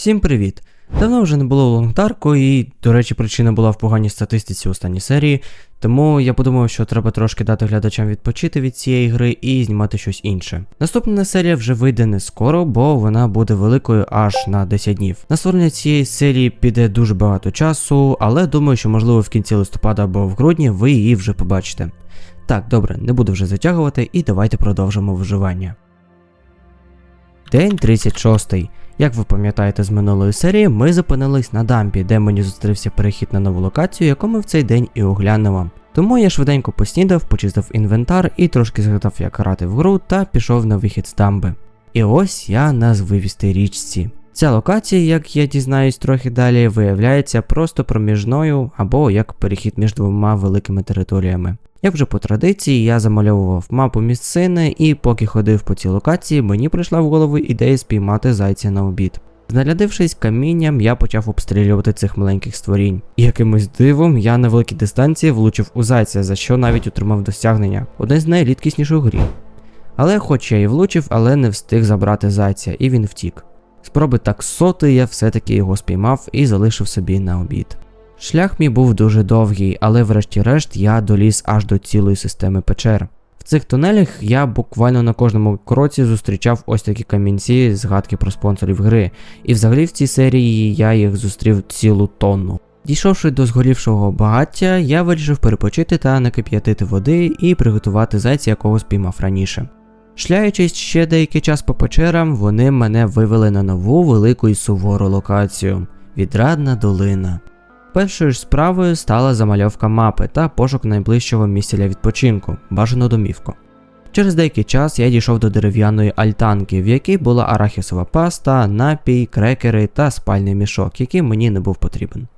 Всім привіт! Давно вже не було лонгдарку, і, до речі, причина була в поганій статистиці останній серії, тому я подумав, що треба трошки дати глядачам відпочити від цієї гри і знімати щось інше. Наступна серія вже вийде не скоро, бо вона буде великою аж на 10 днів. На створення цієї серії піде дуже багато часу, але думаю, що можливо в кінці листопада або в грудні ви її вже побачите. Так, добре, не буду вже затягувати, і давайте продовжимо виживання. День 36. Як ви пам'ятаєте з минулої серії, ми зупинились на дампі, де мені зустрівся перехід на нову локацію, яку ми в цей день і оглянемо. Тому я швиденько поснідав, почистив інвентар і трошки згадав, як грати в гру, та пішов на вихід з дамби. І ось я на звивістій річці. Ця локація, як я дізнаюсь трохи далі, виявляється просто проміжною або як перехід між двома великими територіями. Як вже по традиції, я замальовував мапу місцини, і поки ходив по цій локації, мені прийшла в голову ідея спіймати зайця на обід. Знарядившись камінням, я почав обстрілювати цих маленьких створінь. І якимось дивом я на великій дистанції влучив у зайця, за що навіть отримав досягнення, одне з найрідкісніших у грі. Але хоч я і влучив, але не встиг забрати зайця, і він втік. Спроби так соти я все-таки його спіймав і залишив собі на обід. Шлях мій був дуже довгий, але врешті-решт я доліз аж до цілої системи печер. В цих тунелях я буквально на кожному кроці зустрічав ось такі камінці згадки про спонсорів гри, і взагалі в цій серії я їх зустрів цілу тонну. Дійшовши до згорівшого багаття, я вирішив перепочити та накип'ятити води і приготувати зайця, якого спіймав раніше. Шляючись ще деякий час по печерам, вони мене вивели на нову велику і сувору локацію відрадна долина. Першою ж справою стала замальовка мапи та пошук найближчого місця для відпочинку, бажану домівку. Через деякий час я дійшов до дерев'яної альтанки, в якій була арахісова паста, напій, крекери та спальний мішок, який мені не був потрібен.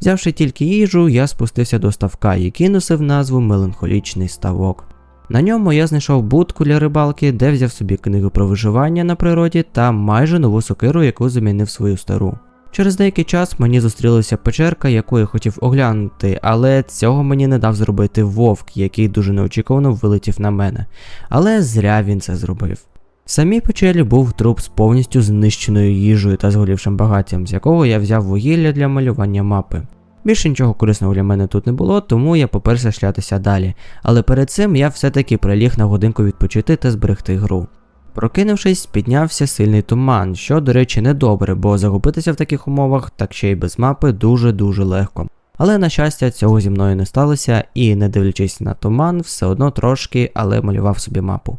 Взявши тільки їжу, я спустився до ставка, який носив назву Меланхолічний ставок. На ньому я знайшов будку для рибалки, де взяв собі книгу про виживання на природі та майже нову сокиру, яку замінив свою стару. Через деякий час мені зустрілася печерка, яку я хотів оглянути, але цього мені не дав зробити вовк, який дуже неочікувано вилетів на мене. Але зря він це зробив. В самій печері був труп з повністю знищеною їжею та згорівшим багаттям, з якого я взяв вугілля для малювання мапи. Більше нічого корисного для мене тут не було, тому я поперся шлятися далі. Але перед цим я все-таки приліг на годинку відпочити та зберегти гру. Прокинувшись, піднявся сильний туман, що, до речі, не добре, бо загубитися в таких умовах, так ще й без мапи, дуже-дуже легко. Але на щастя, цього зі мною не сталося, і, не дивлячись на туман, все одно трошки, але малював собі мапу.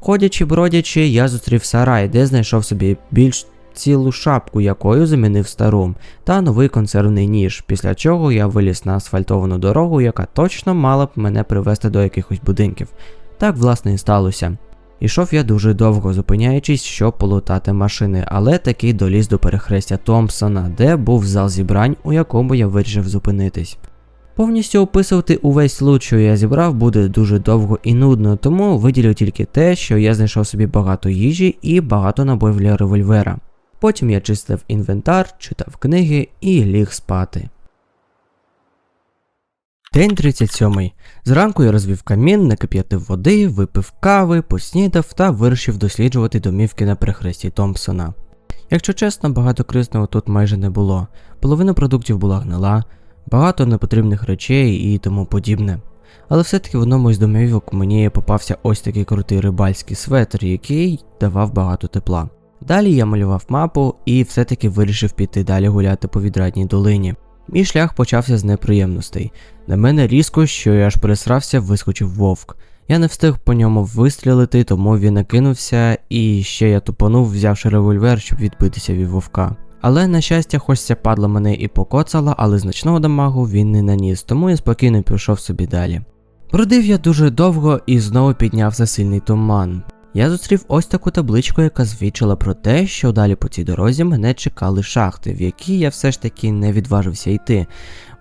Ходячи бродячи, я зустрів сарай, де знайшов собі більш цілу шапку, якою замінив стару, та новий консервний ніж, після чого я виліз на асфальтовану дорогу, яка точно мала б мене привести до якихось будинків. Так, власне, і сталося. Ішов я дуже довго, зупиняючись, щоб полутати машини, але таки доліз до перехрестя Томпсона, де був зал зібрань, у якому я вирішив зупинитись. Повністю описувати увесь лут, що я зібрав, буде дуже довго і нудно, тому виділю тільки те, що я знайшов собі багато їжі і багато набоїв для револьвера. Потім я чистив інвентар, читав книги і ліг спати. День 37. Зранку я розвів камін, накип'ятив води, випив кави, поснідав та вирішив досліджувати домівки на перехресті Томпсона. Якщо чесно, багато корисного тут майже не було. Половина продуктів була гнила, багато непотрібних речей і тому подібне. Але все-таки в одному із домівок мені попався ось такий крутий рибальський светр, який давав багато тепла. Далі я малював мапу і все-таки вирішив піти далі гуляти по відрадній долині. Мій шлях почався з неприємностей. На мене різко, що я аж пересрався, вискочив вовк. Я не встиг по ньому вистрілити, тому він накинувся, і ще я тупанув, взявши револьвер, щоб відбитися від вовка. Але, на щастя, хоч ця падла мене і покоцала, але значного дамагу він не наніс, тому я спокійно пішов собі далі. Бродив я дуже довго і знову піднявся сильний туман. Я зустрів ось таку табличку, яка звідчила про те, що далі по цій дорозі мене чекали шахти, в які я все ж таки не відважився йти.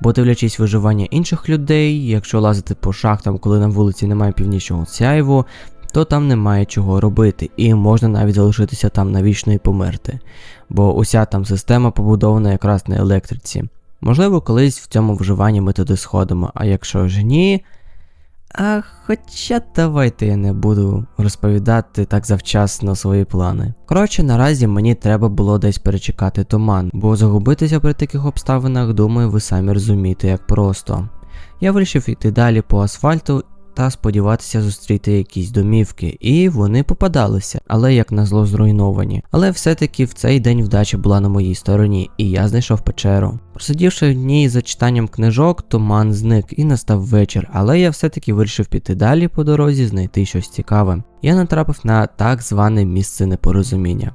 Бо дивлячись виживання інших людей, якщо лазити по шахтам, коли на вулиці немає північного сяйву, то там немає чого робити, і можна навіть залишитися там навічно і померти. Бо уся там система побудована якраз на електриці. Можливо, колись в цьому вживанні ми туди сходимо, а якщо ж ні. А хоча давайте я не буду розповідати так завчасно свої плани. Коротше, наразі мені треба було десь перечекати туман, бо загубитися при таких обставинах, думаю, ви самі розумієте, як просто. Я вирішив йти далі по асфальту та сподіватися зустріти якісь домівки, і вони попадалися, але як назло зруйновані. Але все-таки в цей день вдача була на моїй стороні, і я знайшов печеру. Просидівши в ній за читанням книжок, туман зник і настав вечір, але я все-таки вирішив піти далі по дорозі, знайти щось цікаве. Я натрапив на так зване місце непорозуміння.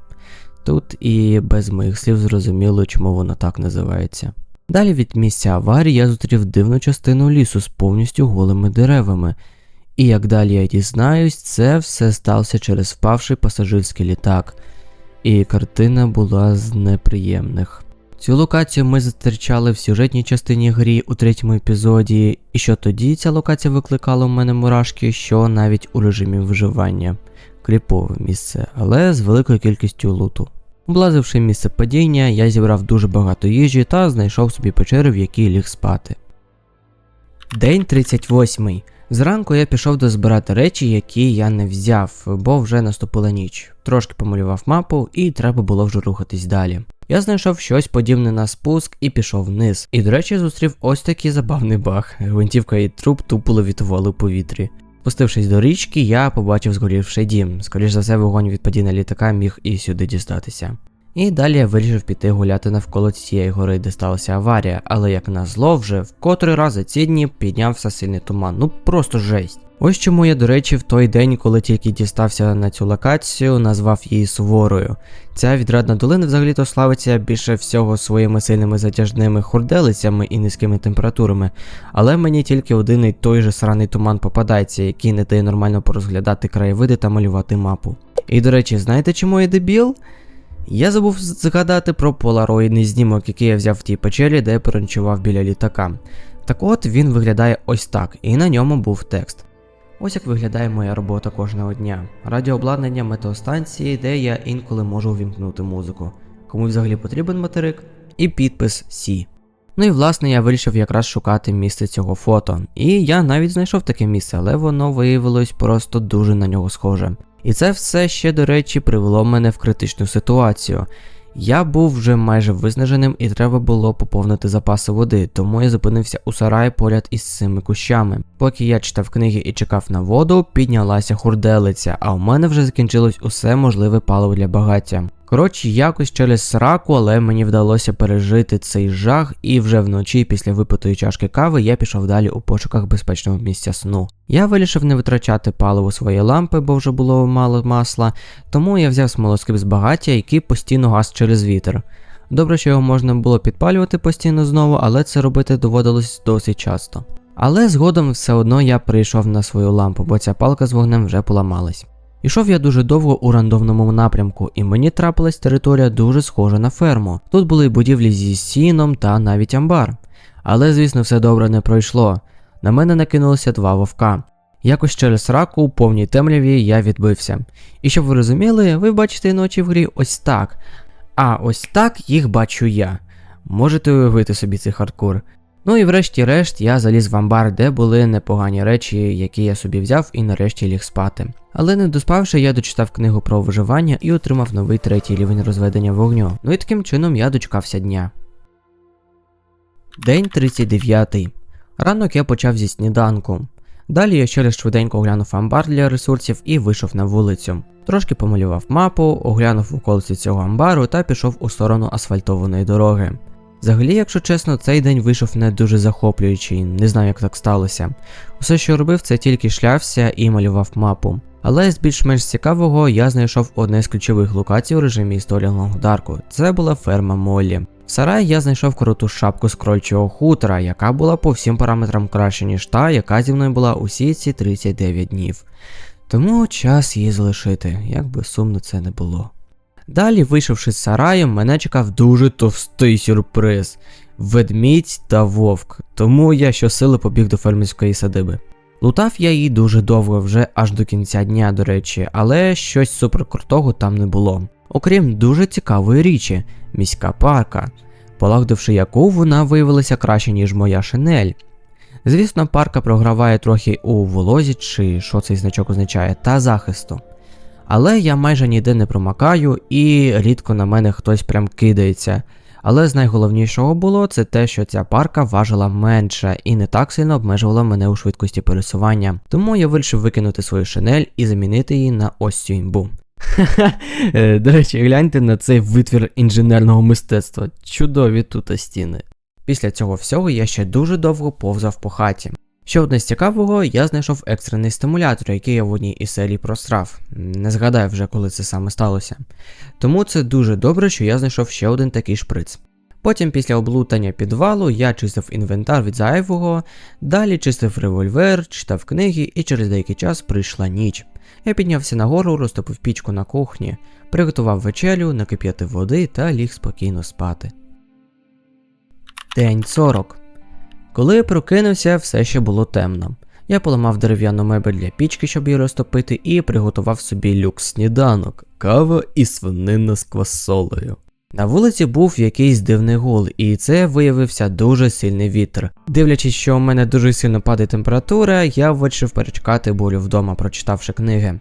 Тут і без моїх слів зрозуміло, чому воно так називається. Далі від місця аварії я зустрів дивну частину лісу з повністю голими деревами. І як далі я дізнаюсь, це все сталося через впавший пасажирський літак. І картина була з неприємних. Цю локацію ми зустрічали в сюжетній частині грі у третьому епізоді, і що тоді ця локація викликала у мене мурашки, що навіть у режимі виживання. Кріпове місце, але з великою кількістю луту. Облазивши місце падіння, я зібрав дуже багато їжі та знайшов собі печеру, в якій ліг спати. День 38. Зранку я пішов дозбирати речі, які я не взяв, бо вже наступила ніч. Трошки помалював мапу і треба було вже рухатись далі. Я знайшов щось подібне на спуск і пішов вниз. І, до речі, зустрів ось такий забавний баг. Гвинтівка і труп тупо левітували у повітрі. Спустившись до річки, я побачив згорівший дім. Скоріше за все, вогонь від падіння літака міг і сюди дістатися. І далі я вирішив піти гуляти навколо цієї гори, де сталася аварія, але як назло, вже в котрий раз за ці дні піднявся сильний туман. Ну просто жесть. Ось чому я, до речі, в той день, коли тільки дістався на цю локацію, назвав її суворою. Ця відрадна долина взагалі-то славиться більше всього своїми сильними затяжними хурделицями і низькими температурами, але мені тільки один і той же сраний туман попадається, який не дає нормально порозглядати краєвиди та малювати мапу. І до речі, знаєте чому я дебіл? Я забув згадати про полароїдний знімок, який я взяв в тій печері, де я переночував біля літака. Так от він виглядає ось так, і на ньому був текст. Ось як виглядає моя робота кожного дня. Радіообладнання метеостанції, де я інколи можу увімкнути музику. Кому взагалі потрібен материк? І підпис Сі. Ну і власне я вирішив якраз шукати місце цього фото. І я навіть знайшов таке місце, але воно виявилось просто дуже на нього схоже. І це все ще, до речі, привело мене в критичну ситуацію. Я був вже майже виснаженим і треба було поповнити запаси води, тому я зупинився у сараї поряд із цими кущами. Поки я читав книги і чекав на воду, піднялася хурделиця, а у мене вже закінчилось усе можливе паливо для багаття. Коротше, якось через сраку, але мені вдалося пережити цей жах, і вже вночі, після випитої чашки кави, я пішов далі у пошуках безпечного місця сну. Я вирішив не витрачати паливо своєї лампи, бо вже було мало масла, тому я взяв смолоскип з багаття, який постійно гас через вітер. Добре, що його можна було підпалювати постійно знову, але це робити доводилось досить часто. Але згодом все одно я прийшов на свою лампу, бо ця палка з вогнем вже поламалась. Ішов я дуже довго у рандомному напрямку, і мені трапилась територія дуже схожа на ферму. Тут були будівлі зі сіном та навіть амбар. Але, звісно, все добре не пройшло. На мене накинулося два вовка. Якось через раку у повній темряві я відбився. І щоб ви розуміли, ви бачите ночі в грі ось так. А ось так їх бачу я. Можете уявити собі цей хардкор. Ну і врешті-решт я заліз в амбар, де були непогані речі, які я собі взяв і нарешті ліг спати. Але не доспавши, я дочитав книгу про виживання і отримав новий третій рівень розведення вогню. Ну і таким чином я дочекався дня. День 39. Ранок я почав зі сніданку. Далі я ще раз швиденько оглянув амбар для ресурсів і вийшов на вулицю. Трошки помалював мапу, оглянув околиці цього амбару та пішов у сторону асфальтованої дороги. Взагалі, якщо чесно, цей день вийшов не дуже захоплюючий, не знаю, як так сталося. Усе, що робив, це тільки шлявся і малював мапу. Але з більш-менш цікавого я знайшов одне з ключових локацій у режимі історії Лонгдарку. Це була ферма Моллі. В сараї я знайшов круту шапку з крольчого хутора, яка була по всім параметрам краще, ніж та, яка зі мною була усі ці 39 днів. Тому час її залишити, як би сумно це не було. Далі, вийшовши з сараю, мене чекав дуже товстий сюрприз ведмідь та вовк, тому я щосили побіг до фермерської садиби. Лутав я її дуже довго, вже аж до кінця дня, до речі, але щось суперкрутого там не було. Окрім дуже цікавої річі міська парка, полагодивши яку вона виявилася краще, ніж моя шинель. Звісно, парка програває трохи у волозі, чи що цей значок означає, та захисту. Але я майже ніде не промакаю і рідко на мене хтось прям кидається. Але з найголовнішого було це те, що ця парка важила менше і не так сильно обмежувала мене у швидкості пересування. Тому я вирішив викинути свою шинель і замінити її на ось цю імбу. Ха-ха, е, до речі, гляньте на цей витвір інженерного мистецтва. Чудові тут стіни. Після цього всього я ще дуже довго повзав по хаті. Ще одне з цікавого, я знайшов екстрений стимулятор, який я в одній із серій просрав. Не згадаю вже, коли це саме сталося. Тому це дуже добре, що я знайшов ще один такий шприц. Потім, після облутання підвалу, я чистив інвентар від зайвого, далі чистив револьвер, читав книги, і через деякий час прийшла ніч. Я піднявся нагору, розтопив пічку на кухні, приготував вечерю, накип'ятив води та ліг спокійно спати. День 40. Коли я прокинувся, все ще було темно. Я поламав дерев'яну мебель для пічки, щоб її розтопити, і приготував собі люкс сніданок, кава і свинина з квасолею. На вулиці був якийсь дивний гул, і це виявився дуже сильний вітер. Дивлячись, що у мене дуже сильно падає температура, я вирішив перечекати болю вдома, прочитавши книги.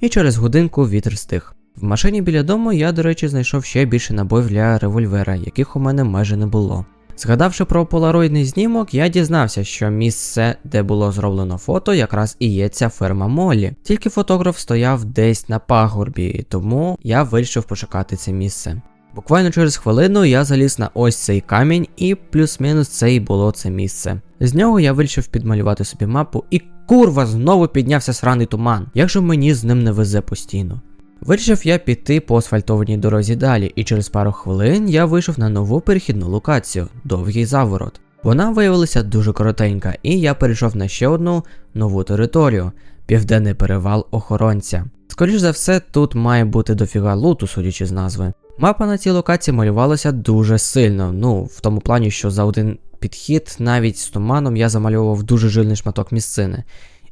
І через годинку вітер стих. В машині біля дому я, до речі, знайшов ще більше набоїв для револьвера, яких у мене майже не було. Згадавши про полароїдний знімок, я дізнався, що місце, де було зроблено фото, якраз і є ця ферма Молі. Тільки фотограф стояв десь на пагорбі, тому я вирішив пошукати це місце. Буквально через хвилину я заліз на ось цей камінь, і плюс-мінус це і було це місце. З нього я вирішив підмалювати собі мапу, і курва знову піднявся сраний туман. Як же мені з ним не везе постійно? Вирішив я піти по асфальтованій дорозі далі, і через пару хвилин я вийшов на нову перехідну локацію довгий заворот. Вона виявилася дуже коротенька, і я перейшов на ще одну нову територію південний перевал охоронця. Скоріш за все, тут має бути дофіга луту, судячи з назви. Мапа на цій локації малювалася дуже сильно, ну в тому плані, що за один підхід, навіть з туманом, я замалював дуже жирний шматок місцини.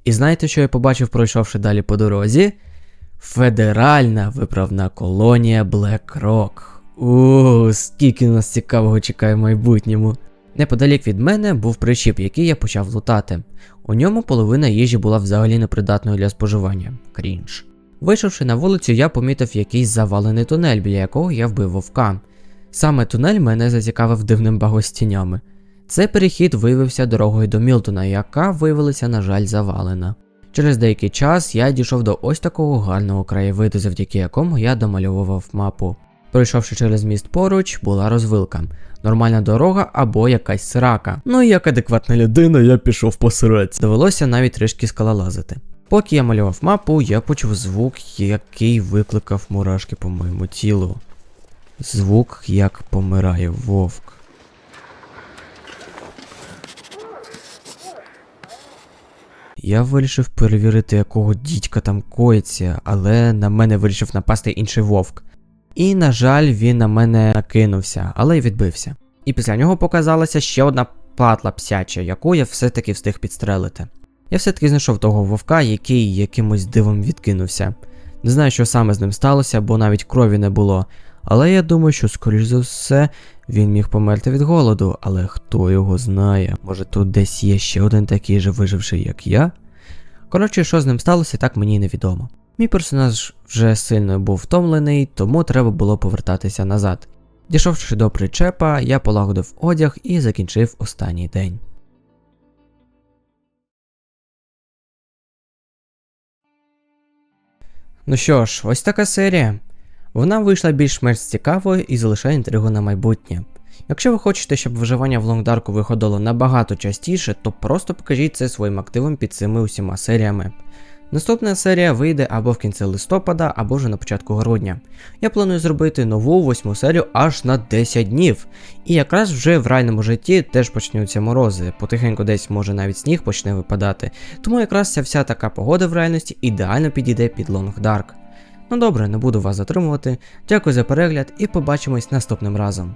І знаєте, що я побачив, пройшовши далі по дорозі? Федеральна виправна колонія Rock. Ууу, скільки нас цікавого чекає в майбутньому. Неподалік від мене був прищіп, який я почав лутати. У ньому половина їжі була взагалі непридатною для споживання. Крінж. Вийшовши на вулицю, я помітив якийсь завалений тунель, біля якого я вбив вовка. Саме тунель мене зацікавив дивним багостінями. Цей перехід виявився дорогою до Мілтона, яка виявилася, на жаль, завалена. Через деякий час я дійшов до ось такого гарного краєвиду, завдяки якому я домальовував мапу. Пройшовши через міст поруч, була розвилка, нормальна дорога або якась срака. Ну і як адекватна людина, я пішов посередь. Довелося навіть трішки скалолазити. Поки я малював мапу, я почув звук, який викликав мурашки по моєму тілу. Звук, як помирає вовк. Я вирішив перевірити, якого дідька там коїться, але на мене вирішив напасти інший вовк. І, на жаль, він на мене накинувся, але й відбився. І після нього показалася ще одна патла псяча, яку я все-таки встиг підстрелити. Я все-таки знайшов того вовка, який якимось дивом відкинувся. Не знаю, що саме з ним сталося, бо навіть крові не було. Але я думаю, що, скоріш за все, він міг померти від голоду, але хто його знає? Може тут десь є ще один такий же виживший, як я? Коротше, що з ним сталося, так мені невідомо. Мій персонаж вже сильно був втомлений, тому треба було повертатися назад. Дійшовши до причепа, я полагодив одяг і закінчив останній день. Ну що ж, ось така серія. Вона вийшла більш-менш цікавою і залишає інтригу на майбутнє. Якщо ви хочете, щоб виживання в лонгдарку виходило набагато частіше, то просто покажіть це своїм активом під цими усіма серіями. Наступна серія вийде або в кінці листопада, або вже на початку грудня. Я планую зробити нову восьму серію аж на 10 днів. І якраз вже в реальному житті теж почнуться морози, потихеньку десь може навіть сніг почне випадати. Тому якраз ця вся така погода в реальності ідеально підійде під Long Dark. Ну добре, не буду вас затримувати. Дякую за перегляд і побачимось наступним разом.